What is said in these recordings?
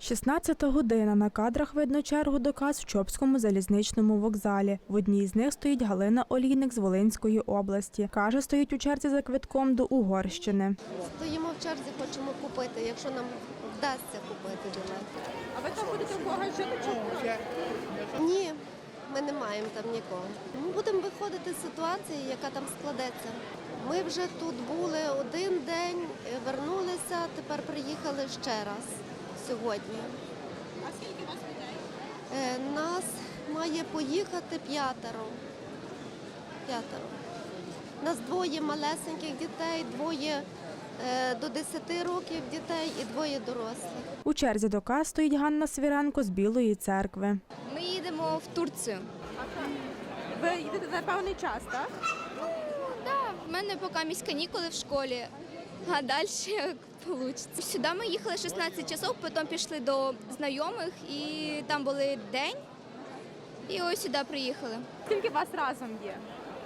16 година. На кадрах видно чергу до каз в Чопському залізничному вокзалі. В одній з них стоїть Галина Олійник з Волинської області. Каже, стоїть у черзі за квитком до Угорщини. Стоїмо в черзі, хочемо купити, якщо нам вдасться купити білет. А ви там будете в когось жити чи Ні, ми не маємо там нікого. Ми будемо виходити з ситуації, яка там складеться. Ми вже тут були один день, вернулися, тепер приїхали ще раз сьогодні. А скільки вас людей? Е, Нас має поїхати п'ятеро. П'ятеро. Нас двоє малесеньких дітей, двоє е, до 10 років дітей і двоє дорослих. У черзі до каз стоїть Ганна Свіренко з Білої церкви. Ми їдемо в Турцію. Ви їдете на певний час, так? Так, в мене поки місь канікули в школі, а далі як вийде. Сюди ми їхали 16 часов, потім пішли до знайомих і там були день. І ось сюди приїхали. Скільки вас разом є?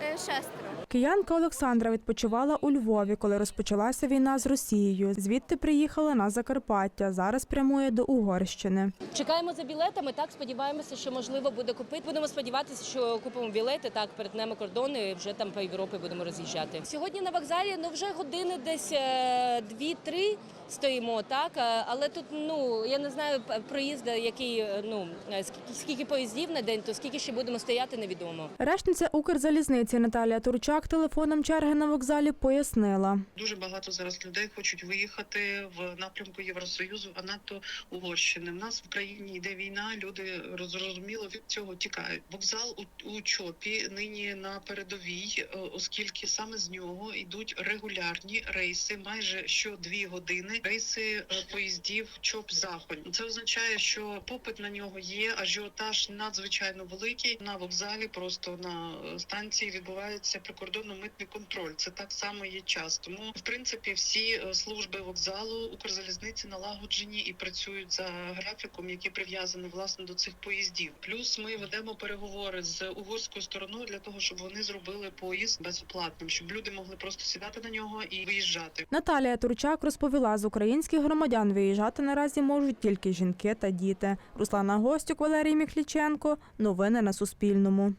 Е, Шестеро. Киянка Олександра відпочивала у Львові, коли розпочалася війна з Росією. Звідти приїхала на Закарпаття. Зараз прямує до Угорщини. Чекаємо за білетами. Так сподіваємося, що можливо буде купити. Будемо сподіватися, що купимо білети. Так перетнемо кордони. і Вже там по Європі будемо роз'їжджати. Сьогодні на вокзалі ну вже години десь е, дві-три стоїмо. Так е, але тут ну я не знаю п- проїзду, який е, ну е, скільки, скільки поїздів на день, то скільки ще будемо стояти, невідомо. Речниця Укрзалізниці Наталія Турчак телефоном черги на вокзалі пояснила. Дуже багато зараз людей хочуть виїхати в напрямку Євросоюзу, а надто Угорщини. В нас в країні йде війна. Люди зрозуміло від цього тікають. Вокзал у, у Чопі нині на передовій, е, оскільки саме з нього йдуть регулярні рейси, майже що дві години. Рейси е, поїздів чоп захонь. Це означає, що попит на нього є. Ажіотаж надзвичайно великий. На вокзалі просто на е, станції відбувається прикордонно-митний контроль. Це так само є час. Тому, в принципі, всі е, служби вокзалу Укрзалізниці налагоджені і працюють за графіком, який прив'язаний власне до цих поїздів. Плюс ми ведемо переговори з угорською стороною для того, щоб вони зробили поїзд безоплатним, щоб люди могли просто сідати на нього і виїжджати. Наталія Турчак розповіла, з українських громадян виїжджати наразі можуть тільки жінки та діти. Руслана Гостюк, Валерій Міхліченко. Новини на Суспільному.